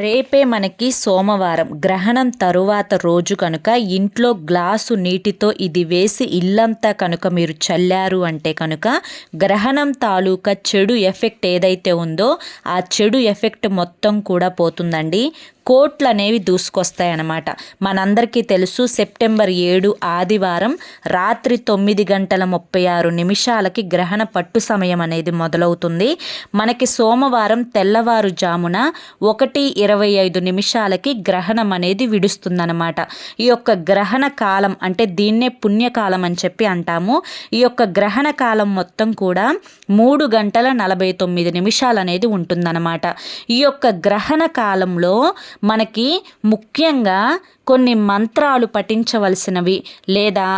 రేపే మనకి సోమవారం. గ్రహణం తరువాత రోజు కనుక ఇంట్లో గ్లాసు నీటితో ఇది వేసి ఇల్లంతా కనుక మీరు చల్లారు అంటే కనుక గ్రహణం తాలూకా చెడు ఎఫెక్ట్ ఏదైతే ఉందో ఆ చెడు ఎఫెక్ట్ మొత్తం కూడా పోతుందండి. కోట్లు అనేవి దూసుకొస్తాయన్నమాట. మనందరికీ తెలుసు సెప్టెంబర్ ఏడు ఆదివారం రాత్రి తొమ్మిది గంటల ముప్పై ఆరు నిమిషాలకి గ్రహణ పట్టు సమయం అనేది మొదలవుతుంది. మనకి సోమవారం తెల్లవారుజామున ఒకటి ఇరవై ఐదు నిమిషాలకి గ్రహణం అనేది విడుస్తుందన్నమాట. ఈ యొక్క గ్రహణ కాలం అంటే దీన్నే పుణ్యకాలం అని చెప్పి అంటాము. ఈ యొక్క గ్రహణ కాలం మొత్తం కూడా మూడు గంటల నలభై తొమ్మిది నిమిషాలు అనేది ఉంటుందన్నమాట. ఈ యొక్క గ్రహణ కాలంలో మనకి ముఖ్యంగా కొన్ని మంత్రాలు పఠించవలసినవి లేదా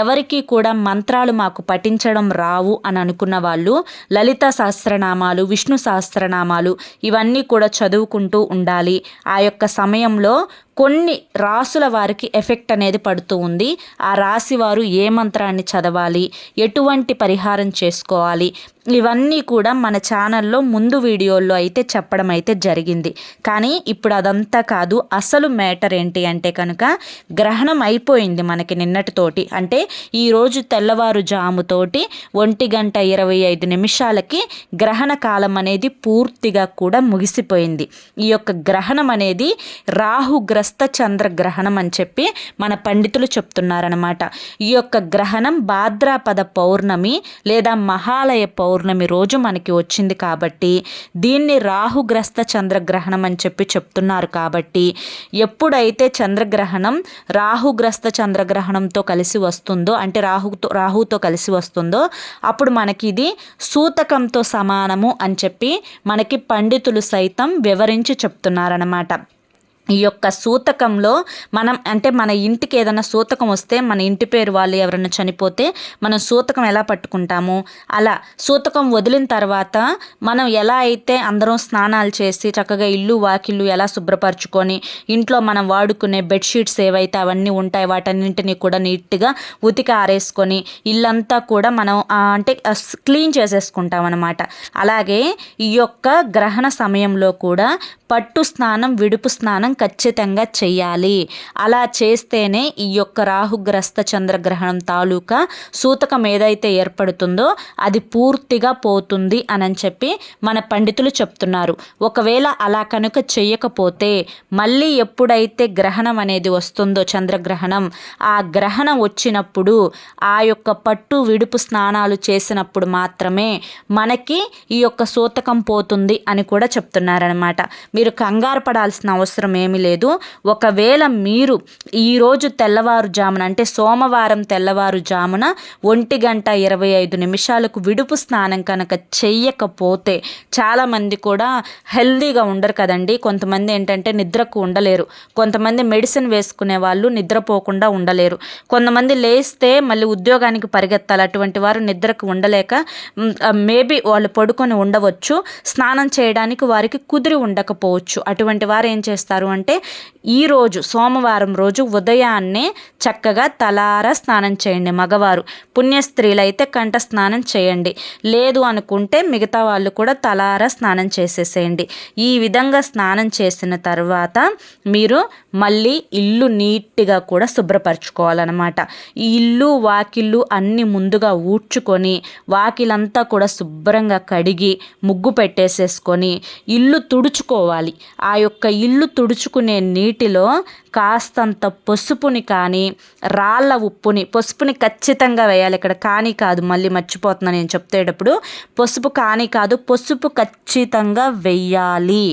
ఎవరికి కూడా మంత్రాలు మాకు పఠించడం రావు అని అనుకున్న వాళ్ళు లలిత సహస్రనామాలు విష్ణు సహస్రనామాలు ఇవన్నీ కూడా చదువుకుంటూ ఉండాలి. ఆ యొక్క సమయంలో కొన్ని రాసుల వారికి ఎఫెక్ట్ అనేది పడుతూ ఉంది. ఆ రాశి వారు ఏ మంత్రాన్ని చదవాలి ఎటువంటి పరిహారం చేసుకోవాలి ఇవన్నీ కూడా మన ఛానల్లో ముందు వీడియోల్లో అయితే చెప్పడం అయితే జరిగింది. కానీ ఇప్పుడు అదంతా కాదు అసలు మ్యాటర్ ఏంటి అంటే కనుక గ్రహణం అయిపోయింది మనకి నిన్నటితోటి. అంటే ఈరోజు తెల్లవారుజాముతోటి ఒంటి గంట ఇరవై ఐదు నిమిషాలకి గ్రహణ కాలం అనేది పూర్తిగా కూడా ముగిసిపోయింది. ఈ యొక్క గ్రహణం అనేది రాహుగ్రస్త చంద్రగ్రహణం అని చెప్పి మన పండితులు చెప్తున్నారనమాట ఈ యొక్క గ్రహణం భాద్రాపద పౌర్ణమి లేదా మహాలయ పౌర్ణమి రోజు మనకి వచ్చింది కాబట్టి దీన్ని రాహుగ్రస్త చంద్రగ్రహణం అని చెప్పి చెప్తున్నారు కాబట్టి ఎప్పుడైతే చంద్ర చంద్రగ్రహణం రాహుగ్రస్త చంద్రగ్రహణంతో కలిసి వస్తుందో అంటే రాహుతో రాహుతో కలిసి వస్తుందో అప్పుడు మనకి ఇది సూతకంతో సమానము అని చెప్పి మనకి పండితులు సైతం వివరించి చెప్తున్నారనమాట ఈ యొక్క సూతకంలో మనం అంటే మన ఇంటికి ఏదైనా సూతకం వస్తే మన ఇంటి పేరు వాళ్ళు ఎవరైనా చనిపోతే మనం సూతకం ఎలా పట్టుకుంటాము? అలా సూతకం వదిలిన తర్వాత మనం ఎలా అయితే అందరం స్నానాలు చేసి చక్కగా ఇల్లు వాకిళ్ళు ఎలా శుభ్రపరచుకొని ఇంట్లో మనం వాడుకునే బెడ్షీట్స్ ఏవైతే అవన్నీ ఉంటాయి వాటన్నింటినీ కూడా నీట్గా ఉతికి ఆరేసుకొని ఇల్లంతా కూడా మనం అంటే క్లీన్ చేసేసుకుంటాం అనమాట అలాగే ఈ యొక్క గ్రహణ సమయంలో కూడా పట్టు స్నానం విడుపు స్నానం ఖచ్చితంగా చేయాలి. అలా చేస్తేనే ఈ యొక్క రాహుగ్రస్త చంద్రగ్రహణం తాలూకా సూతకం ఏదైతే ఏర్పడుతుందో అది పూర్తిగా పోతుంది అని చెప్పి మన పండితులు చెప్తున్నారు. ఒకవేళ అలా కనుక చెయ్యకపోతే మళ్ళీ ఎప్పుడైతే గ్రహణం అనేది వస్తుందో చంద్రగ్రహణం ఆ గ్రహణం వచ్చినప్పుడు ఆ యొక్క పట్టు విడుపు స్నానాలు చేసినప్పుడు మాత్రమే మనకి ఈ యొక్క సూతకం పోతుంది అని కూడా చెప్తున్నారనమాట మీరు కంగారు పడాల్సిన అవసరం ఏమీ లేదు. ఒకవేళ మీరు ఈరోజు తెల్లవారుజామున అంటే సోమవారం తెల్లవారుజామున ఒంటి గంట ఇరవై ఐదు నిమిషాలకు విడుపు స్నానం కనుక చెయ్యకపోతే చాలామంది కూడా హెల్దీగా ఉండరు కదండి. కొంతమంది ఏంటంటే నిద్రకు ఉండలేరు. కొంతమంది మెడిసిన్ వేసుకునే వాళ్ళు నిద్రపోకుండా ఉండలేరు. కొంతమంది లేస్తే మళ్ళీ ఉద్యోగానికి పరిగెత్తాలి. అటువంటి వారు నిద్రకు ఉండలేక మేబీ వాళ్ళు పడుకొని ఉండవచ్చు. స్నానం చేయడానికి వారికి కుదిరి ఉండకపోవచ్చు. అటువంటి వారు ఏం చేస్తారు అంటే ఈరోజు సోమవారం రోజు ఉదయాన్నే చక్కగా తలార స్నానం చేయండి మగవారు. పుణ్యస్త్రీలైతే అయితే కంఠ స్నానం చేయండి. లేదు అనుకుంటే మిగతా వాళ్ళు కూడా తలార స్నానం చేసేసేయండి. ఈ విధంగా స్నానం చేసిన తర్వాత మీరు మళ్ళీ ఇల్లు నీట్గా కూడా శుభ్రపరచుకోవాలన్నమాట. ఈ ఇల్లు వాకిళ్ళు అన్ని ముందుగా ఊడ్చుకొని వాకిలంతా కూడా శుభ్రంగా కడిగి ముగ్గు పెట్టేసేసుకొని ఇల్లు తుడుచుకోవాలి. ఆ యొక్క ఇల్లు తుడుచు ఉంచుకునే నీటిలో కాస్తంత పసుపుని కానీ రాళ్ళ ఉప్పుని పసుపుని ఖచ్చితంగా వేయాలి. ఇక్కడ కానీ కాదు మళ్ళీ మర్చిపోతున్నాను నేను చెప్తేటప్పుడు. పసుపు కానీ కాదు పసుపు ఖచ్చితంగా వెయ్యాలి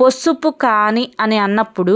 పసుపు కాని అని అన్నప్పుడు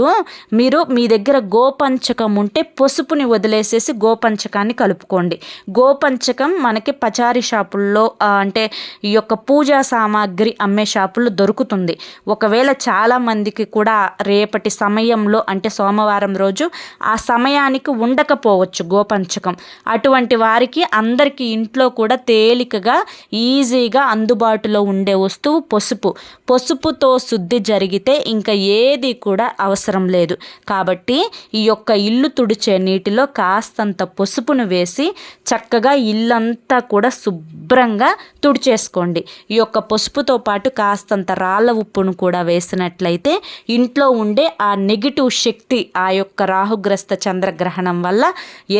మీరు మీ దగ్గర గోపంచకం ఉంటే పసుపుని వదిలేసేసి గోపంచకాన్ని కలుపుకోండి. గోపంచకం మనకి పచారి షాపుల్లో అంటే ఈ యొక్క పూజా సామాగ్రి అమ్మే షాపుల్లో దొరుకుతుంది. ఒకవేళ చాలామందికి కూడా రేపటి సమయంలో అంటే సోమవారం రోజు ఆ సమయానికి ఉండకపోవచ్చు గోపంచకం. అటువంటి వారికి అందరికీ ఇంట్లో కూడా తేలికగా ఈజీగా అందుబాటులో ఉండే వస్తువు పసుపు. పసుపుతో శుద్ధి జరిగి కలిగితే ఇంకా ఏది కూడా అవసరం లేదు. కాబట్టి ఈ యొక్క ఇల్లు తుడిచే నీటిలో కాస్తంత పసుపును వేసి చక్కగా ఇల్లంతా కూడా శుభ్రంగా తుడిచేసుకోండి. ఈ యొక్క పసుపుతో పాటు కాస్తంత రాళ్ళ ఉప్పును కూడా వేసినట్లయితే ఇంట్లో ఉండే ఆ నెగిటివ్ శక్తి ఆ యొక్క రాహుగ్రస్త చంద్రగ్రహణం వల్ల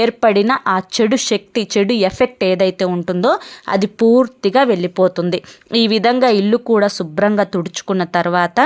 ఏర్పడిన ఆ చెడు శక్తి చెడు ఎఫెక్ట్ ఏదైతే ఉంటుందో అది పూర్తిగా వెళ్ళిపోతుంది. ఈ విధంగా ఇల్లు కూడా శుభ్రంగా తుడుచుకున్న తర్వాత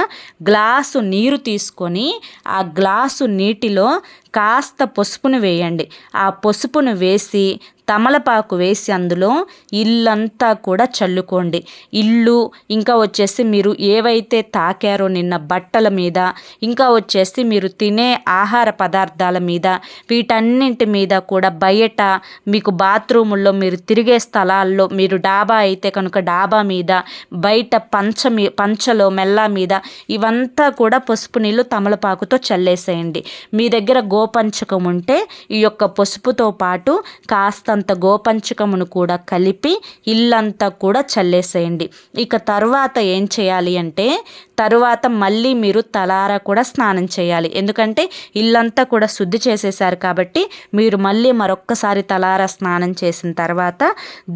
గ్లాసు నీరు తీసుకొని ఆ గ్లాసు నీటిలో కాస్త పసుపును వేయండి. ఆ పసుపును వేసి తమలపాకు వేసి అందులో ఇల్లంతా కూడా చల్లుకోండి. ఇల్లు ఇంకా వచ్చేసి మీరు ఏవైతే తాకారో నిన్న బట్టల మీద ఇంకా వచ్చేసి మీరు తినే ఆహార పదార్థాల మీద వీటన్నింటి మీద కూడా బయట మీకు బాత్రూముల్లో మీరు తిరిగే స్థలాల్లో మీరు డాబా అయితే కనుక డాబా మీద బయట పంచ మీ పంచలో మెల్ల మీద ఇవంతా కూడా పసుపు నీళ్ళు తమలపాకుతో చల్లేసేయండి. మీ దగ్గర గోపంచకం ఉంటే ఈ యొక్క పసుపుతో పాటు కాస్త అంత గోపంచకమును కూడా కలిపి ఇల్లంతా కూడా చల్లేసేయండి. ఇక తర్వాత ఏం చేయాలి అంటే తరువాత మళ్ళీ మీరు తలారా కూడా స్నానం చేయాలి. ఎందుకంటే ఇల్లంతా కూడా శుద్ధి చేసేసారు కాబట్టి మీరు మళ్ళీ మరొక్కసారి తలారా స్నానం చేసిన తర్వాత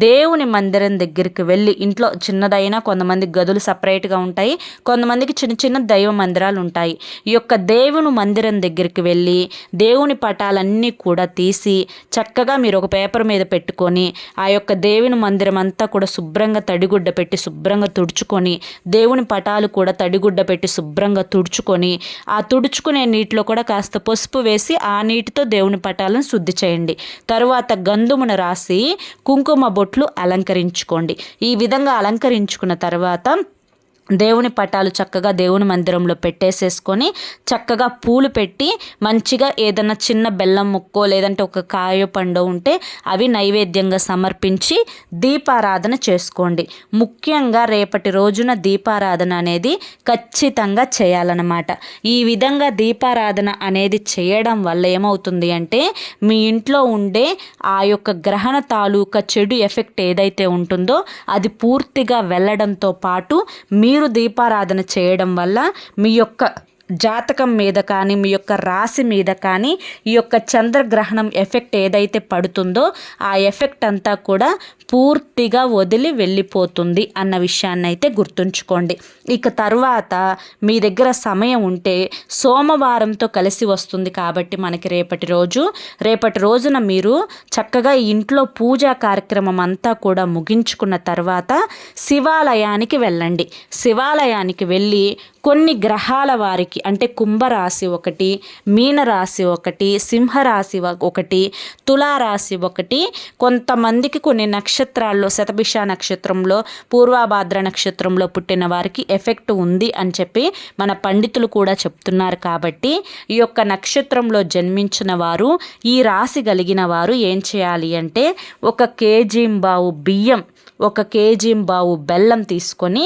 దేవుని మందిరం దగ్గరికి వెళ్ళి ఇంట్లో చిన్నదైనా కొంతమంది గదులు సపరేట్గా ఉంటాయి. కొంతమందికి చిన్న చిన్న దైవ మందిరాలు ఉంటాయి. ఈ యొక్క దేవుని మందిరం దగ్గరికి వెళ్ళి దేవుని పటాలన్నీ కూడా తీసి చక్కగా మీరు ఒక పేపర్ మీద పెట్టుకొని ఆ యొక్క దేవుని మందిరం అంతా కూడా శుభ్రంగా తడిగుడ్డ పెట్టి శుభ్రంగా తుడుచుకొని దేవుని పటాలు కూడా తడి తడిగుడ్డ పెట్టి శుభ్రంగా తుడుచుకొని ఆ తుడుచుకునే నీటిలో కూడా కాస్త పసుపు వేసి ఆ నీటితో దేవుని పటాలను శుద్ధి చేయండి. తరువాత గంధమును రాసి కుంకుమ బొట్లు అలంకరించుకోండి. ఈ విధంగా అలంకరించుకున్న తర్వాత దేవుని పటాలు చక్కగా దేవుని మందిరంలో పెట్టేసేసుకొని చక్కగా పూలు పెట్టి మంచిగా ఏదైనా చిన్న బెల్లం ముక్కో లేదంటే ఒక కాయ పండు ఉంటే అవి నైవేద్యంగా సమర్పించి దీపారాధన చేసుకోండి. ముఖ్యంగా రేపటి రోజున దీపారాధన అనేది ఖచ్చితంగా చేయాలన్నమాట. ఈ విధంగా దీపారాధన అనేది చేయడం వల్ల ఏమవుతుంది అంటే మీ ఇంట్లో ఉండే ఆ యొక్క గ్రహణ తాలూకా చెడు ఎఫెక్ట్ ఏదైతే ఉంటుందో అది పూర్తిగా వెళ్ళడంతో పాటు మీ మీరు దీపారాధన చేయడం వల్ల మీ యొక్క జాతకం మీద కానీ మీ యొక్క రాశి మీద కానీ ఈ యొక్క చంద్రగ్రహణం ఎఫెక్ట్ ఏదైతే పడుతుందో ఆ ఎఫెక్ట్ అంతా కూడా పూర్తిగా వదిలి వెళ్ళిపోతుంది అన్న విషయాన్ని అయితే గుర్తుంచుకోండి. ఇక తర్వాత మీ దగ్గర సమయం ఉంటే సోమవారంతో కలిసి వస్తుంది కాబట్టి మనకి రేపటి రోజు. రేపటి రోజున మీరు చక్కగా ఇంట్లో పూజా కార్యక్రమం అంతా కూడా ముగించుకున్న తర్వాత శివాలయానికి వెళ్ళండి. శివాలయానికి వెళ్ళి కొన్ని గ్రహాల వారికి అంటే కుంభరాశి ఒకటి మీనరాశి ఒకటి సింహరాశి ఒకటి తులారాశి ఒకటి. కొంతమందికి కొన్ని నక్షత్రాల్లో శతభిష నక్షత్రంలో పూర్వాభాద్ర నక్షత్రంలో పుట్టిన వారికి ఎఫెక్ట్ ఉంది అని చెప్పి మన పండితులు కూడా చెప్తున్నారు కాబట్టి ఈ యొక్క నక్షత్రంలో జన్మించిన వారు ఈ రాశి కలిగిన వారు ఏం చేయాలి అంటే ఒక కేజీంబావు బియ్యం ఒక కేజీం బావు బెల్లం తీసుకొని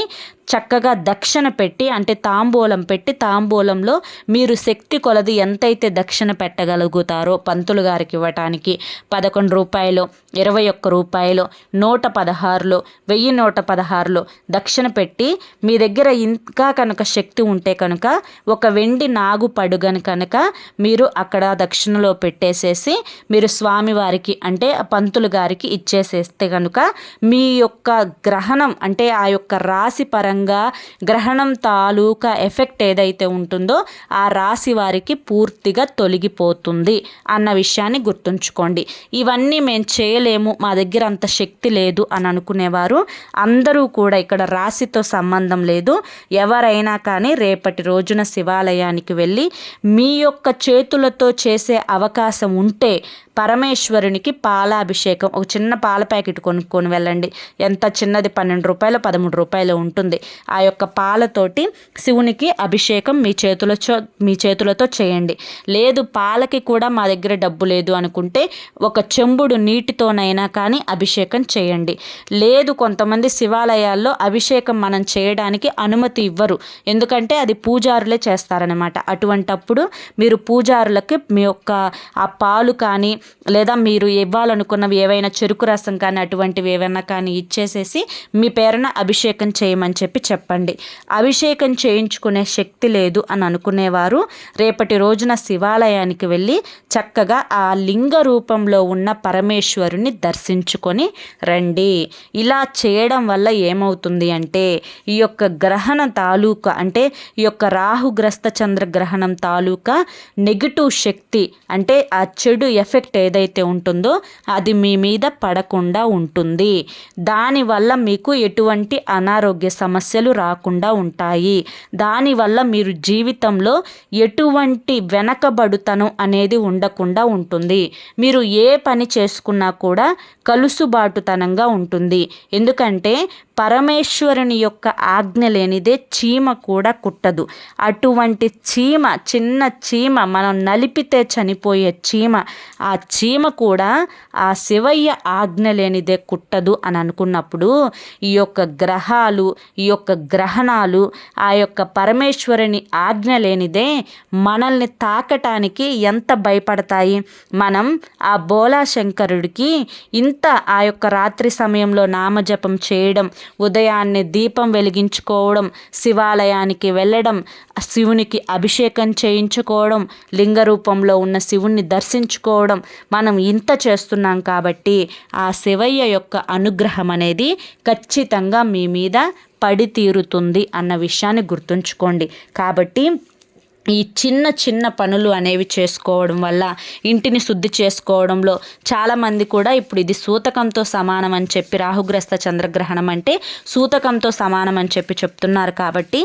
చక్కగా దక్షిణ పెట్టి అంటే తాంబూలం పెట్టి తాంబూలంలో మీరు శక్తి కొలది ఎంతైతే దక్షిణ పెట్టగలుగుతారో పంతులు గారికి ఇవ్వటానికి పదకొండు రూపాయలు ఇరవై ఒక్క రూపాయలు నూట పదహారులో వెయ్యి నూట పదహారులో దక్షిణ పెట్టి మీ దగ్గర ఇంకా కనుక శక్తి ఉంటే కనుక ఒక వెండి నాగు పడుగను కనుక మీరు అక్కడ దక్షిణలో పెట్టేసేసి మీరు స్వామివారికి అంటే పంతులు గారికి ఇచ్చేసేస్తే కనుక మీ యొక్క గ్రహణం అంటే ఆ యొక్క రాశి పరంగా పరంగా గ్రహణం తాలూకా ఎఫెక్ట్ ఏదైతే ఉంటుందో ఆ రాశి వారికి పూర్తిగా తొలగిపోతుంది అన్న విషయాన్ని గుర్తుంచుకోండి. ఇవన్నీ మేము చేయలేము మా దగ్గర అంత శక్తి లేదు అని అనుకునేవారు. అందరూ కూడా ఇక్కడ రాశితో సంబంధం లేదు. ఎవరైనా కానీ రేపటి రోజున శివాలయానికి వెళ్ళి మీ యొక్క చేతులతో చేసే అవకాశం ఉంటే పరమేశ్వరునికి పాలాభిషేకం. ఒక చిన్న పాల ప్యాకెట్ కొనుక్కొని వెళ్ళండి. ఎంత చిన్నది? పన్నెండు రూపాయలు పదమూడు రూపాయలు ఉంటుంది. ఆ యొక్క పాలతోటి శివునికి అభిషేకం మీ చేతుల మీ చేతులతో చేయండి. లేదు పాలకి కూడా మా దగ్గర డబ్బు లేదు అనుకుంటే ఒక చెంబుడు నీటితోనైనా కానీ అభిషేకం చేయండి. లేదు కొంతమంది శివాలయాల్లో అభిషేకం మనం చేయడానికి అనుమతి ఇవ్వరు. ఎందుకంటే అది పూజారులే చేస్తారనమాట అటువంటప్పుడు మీరు పూజారులకి మీ యొక్క ఆ పాలు కానీ లేదా మీరు ఇవ్వాలనుకున్నవి ఏవైనా చెరుకు రసం కానీ అటువంటివి ఏవైనా కానీ ఇచ్చేసేసి మీ పేరున అభిషేకం చేయమని చెప్పి చెప్పండి. అభిషేకం చేయించుకునే శక్తి లేదు అని అనుకునేవారు. రేపటి రోజున శివాలయానికి వెళ్ళి చక్కగా ఆ లింగ రూపంలో ఉన్న పరమేశ్వరుని దర్శించుకొని రండి. ఇలా చేయడం వల్ల ఏమవుతుంది అంటే ఈ యొక్క గ్రహణ తాలూకా అంటే ఈ యొక్క రాహుగ్రస్త చంద్రగ్రహణం తాలూకా నెగిటివ్ శక్తి అంటే ఆ చెడు ఎఫెక్ట్ ఏదైతే ఉంటుందో అది మీ మీద పడకుండా ఉంటుంది. దానివల్ల మీకు ఎటువంటి అనారోగ్య సమస్యలు రాకుండా ఉంటాయి. దానివల్ల మీరు జీవితంలో ఎటువంటి వెనకబడుతనం అనేది ఉండకుండా ఉంటుంది. మీరు ఏ పని చేసుకున్నా కూడా కలుసుబాటుతనంగా ఉంటుంది. ఎందుకంటే పరమేశ్వరుని యొక్క ఆజ్ఞ లేనిదే చీమ కూడా కుట్టదు. అటువంటి చీమ చిన్న చీమ మనం నలిపితే చనిపోయే చీమ ఆ చీమ కూడా ఆ శివయ్య ఆజ్ఞ లేనిదే కుట్టదు అని అనుకున్నప్పుడు ఈ యొక్క గ్రహాలు ఈ యొక్క గ్రహణాలు ఆ యొక్క పరమేశ్వరుని ఆజ్ఞ లేనిదే మనల్ని తాకటానికి ఎంత భయపడతాయి? మనం ఆ బోలా శంకరుడికి ఇంత ఆ యొక్క రాత్రి సమయంలో నామజపం చేయడం ఉదయాన్నే దీపం వెలిగించుకోవడం శివాలయానికి వెళ్ళడం శివునికి అభిషేకం చేయించుకోవడం లింగ రూపంలో ఉన్న శివుణ్ణి దర్శించుకోవడం మనం ఇంత చేస్తున్నాం కాబట్టి ఆ శివయ్య యొక్క అనుగ్రహం అనేది ఖచ్చితంగా మీ మీద పడి తీరుతుంది అన్న విషయాన్ని గుర్తుంచుకోండి. కాబట్టి ఈ చిన్న చిన్న పనులు అనేవి చేసుకోవడం వల్ల ఇంటిని శుద్ధి చేసుకోవడంలో చాలామంది కూడా ఇప్పుడు ఇది సూతకంతో సమానం అని చెప్పి రాహుగ్రస్త చంద్రగ్రహణం అంటే సూతకంతో సమానం అని చెప్పి చెప్తున్నారు కాబట్టి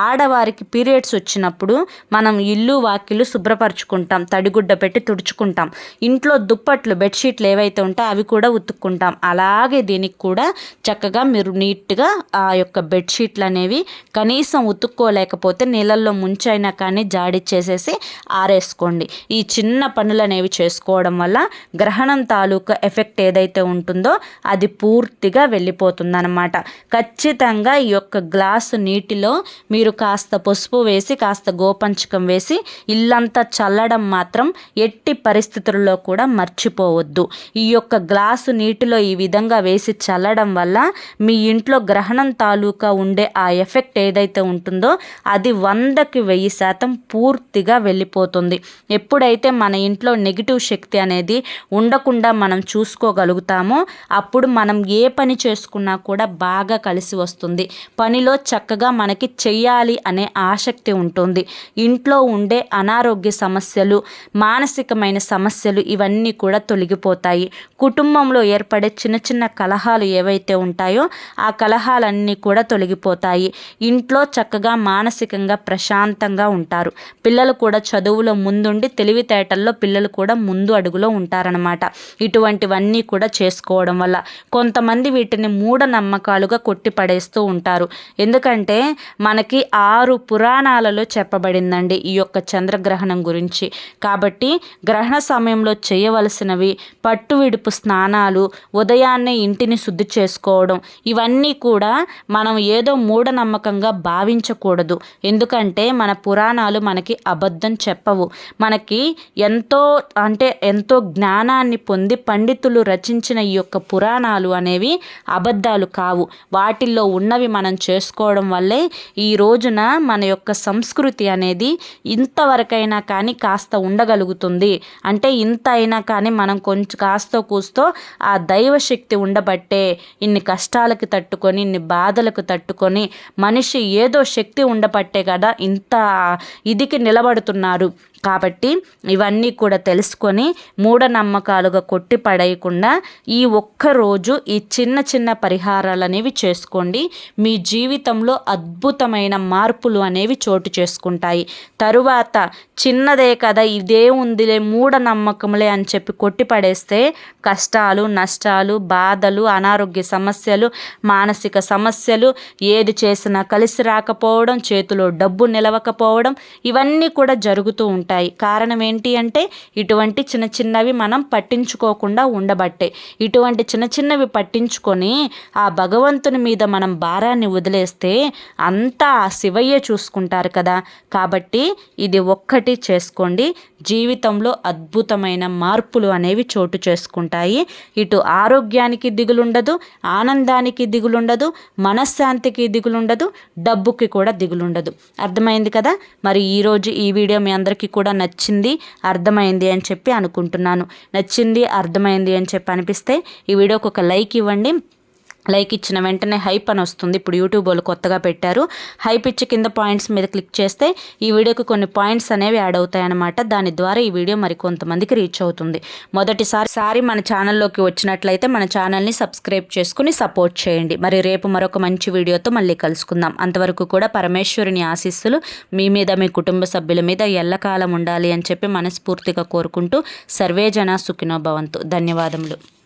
ఆడవారికి పీరియడ్స్ వచ్చినప్పుడు మనం ఇల్లు వాకిలు శుభ్రపరచుకుంటాం తడిగుడ్డ పెట్టి తుడుచుకుంటాం ఇంట్లో దుప్పట్లు బెడ్షీట్లు ఏవైతే ఉంటాయో అవి కూడా ఉతుక్కుంటాం. అలాగే దీనికి కూడా చక్కగా మీరు నీట్గా ఆ యొక్క బెడ్షీట్లు అనేవి కనీసం ఉతుక్కోలేకపోతే నీళ్ళల్లో ముంచైనా కానీ జాడిచ్చేసేసి ఆరేసుకోండి. ఈ చిన్న పనులు అనేవి చేసుకోవడం వల్ల గ్రహణం తాలూకా ఎఫెక్ట్ ఏదైతే ఉంటుందో అది పూర్తిగా వెళ్ళిపోతుందన్నమాట. ఖచ్చితంగా ఈ యొక్క గ్లాసు నీటిలో మీరు కాస్త పసుపు వేసి కాస్త గోపంచకం వేసి ఇల్లంతా చల్లడం మాత్రం ఎట్టి పరిస్థితుల్లో కూడా మర్చిపోవద్దు. ఈ యొక్క గ్లాసు నీటిలో ఈ విధంగా వేసి చల్లడం వల్ల మీ ఇంట్లో గ్రహణం తాలూకా ఉండే ఆ ఎఫెక్ట్ ఏదైతే ఉంటుందో అది వందకి వెయ్యి శాతం పూర్తిగా వెళ్ళిపోతుంది. ఎప్పుడైతే మన ఇంట్లో నెగిటివ్ శక్తి అనేది ఉండకుండా మనం చూసుకోగలుగుతామో అప్పుడు మనం ఏ పని చేసుకున్నా కూడా బాగా కలిసి వస్తుంది. పనిలో చక్కగా మనకి చెయ్యాలి అనే ఆసక్తి ఉంటుంది. ఇంట్లో ఉండే అనారోగ్య సమస్యలు మానసికమైన సమస్యలు ఇవన్నీ కూడా తొలగిపోతాయి. కుటుంబంలో ఏర్పడే చిన్న చిన్న కలహాలు ఏవైతే ఉంటాయో ఆ కలహాలన్నీ కూడా తొలగిపోతాయి. ఇంట్లో చక్కగా మానసికంగా ప్రశాంతంగా ఉంటారు. పిల్లలు కూడా చదువులో ముందుండి తెలివితేటల్లో పిల్లలు కూడా ముందు అడుగులో ఉంటారనమాట ఇటువంటివన్నీ కూడా చేసుకోవడం వల్ల కొంతమంది వీటిని మూఢనమ్మకాలుగా కొట్టిపడేస్తూ ఉంటారు. ఎందుకంటే మనకి ఆరు పురాణాలలో చెప్పబడిందండి ఈ యొక్క చంద్రగ్రహణం గురించి. కాబట్టి గ్రహణ సమయంలో చేయవలసినవి పట్టు విడుపు స్నానాలు ఉదయాన్నే ఇంటిని శుద్ధి చేసుకోవడం ఇవన్నీ కూడా మనం ఏదో మూఢనమ్మకంగా భావించకూడదు. ఎందుకంటే మన పురాణాలు మనకి అబద్ధం చెప్పవు. మనకి ఎంతో అంటే ఎంతో జ్ఞానాన్ని పొంది పండితులు రచించిన ఈ యొక్క పురాణాలు అనేవి అబద్ధాలు కావు. వాటిల్లో ఉన్నవి మనం చేసుకోవడం వల్లే ఈ రోజున మన యొక్క సంస్కృతి అనేది ఇంతవరకైనా కానీ కాస్త ఉండగలుగుతుంది. అంటే ఇంత అయినా కానీ మనం కొంచెం కాస్తో కూస్తో ఆ దైవశక్తి ఉండబట్టే ఇన్ని కష్టాలకి తట్టుకొని ఇన్ని బాధలకు తట్టుకొని మనిషి ఏదో శక్తి ఉండబట్టే కదా ఇంత ఇదికి నిలబడుతున్నారు. కాబట్టి ఇవన్నీ కూడా తెలుసుకొని మూఢనమ్మకాలుగా కొట్టి పడేయకుండా ఈ ఒక్కరోజు ఈ చిన్న చిన్న పరిహారాలు అనేవి చేసుకోండి. మీ జీవితంలో అద్భుతమైన మార్పులు అనేవి చోటు చేసుకుంటాయి. తరువాత చిన్నదే కదా ఇదే ఉందిలే మూఢనమ్మకములే అని చెప్పి కొట్టి పడేస్తే కష్టాలు నష్టాలు బాధలు అనారోగ్య సమస్యలు మానసిక సమస్యలు ఏది చేసినా కలిసి రాకపోవడం చేతిలో డబ్బు నిలవకపోవడం ఇవన్నీ కూడా జరుగుతూ ఉంటాయి. ఉంటాయి. కారణం ఏంటి అంటే ఇటువంటి చిన్న చిన్నవి మనం పట్టించుకోకుండా ఉండబట్టే. ఇటువంటి చిన్న చిన్నవి పట్టించుకొని ఆ భగవంతుని మీద మనం భారాన్ని వదిలేస్తే అంతా ఆ శివయ్య చూసుకుంటారు కదా. కాబట్టి ఇది ఒక్కటి చేసుకోండి. జీవితంలో అద్భుతమైన మార్పులు అనేవి చోటు చేసుకుంటాయి. ఇటు ఆరోగ్యానికి దిగులుండదు ఆనందానికి దిగులుండదు మనశ్శాంతికి దిగులుండదు డబ్బుకి కూడా దిగులుండదు. అర్థమైంది కదా? మరి ఈరోజు ఈ వీడియో మీ అందరికీ కూడా నచ్చింది అర్థమైంది అని చెప్పి అనుకుంటున్నాను. నచ్చింది అర్థమైంది అని చెప్పి అనిపిస్తే ఈ వీడియోకి ఒక లైక్ ఇవ్వండి. లైక్ ఇచ్చిన వెంటనే హైప్ అని వస్తుంది. ఇప్పుడు యూట్యూబ్ వాళ్ళు కొత్తగా పెట్టారు. హైప్ ఇచ్చి కింద పాయింట్స్ మీద క్లిక్ చేస్తే ఈ వీడియోకి కొన్ని పాయింట్స్ అనేవి యాడ్ అవుతాయన్నమాట. దాని ద్వారా ఈ వీడియో మరి కొంతమందికి రీచ్ అవుతుంది. మొదటిసారి సారి మన ఛానల్లోకి వచ్చినట్లయితే మన ఛానల్ని సబ్స్క్రైబ్ చేసుకుని సపోర్ట్ చేయండి. మరి రేపు మరొక మంచి వీడియోతో మళ్ళీ కలుసుకుందాం. అంతవరకు కూడా పరమేశ్వరుని ఆశీస్సులు మీ మీద మీ కుటుంబ సభ్యుల మీద ఎల్లకాలం ఉండాలి అని చెప్పి మనస్ఫూర్తిగా కోరుకుంటూ సర్వే జన సుఖినో భవంతు. ధన్యవాదములు.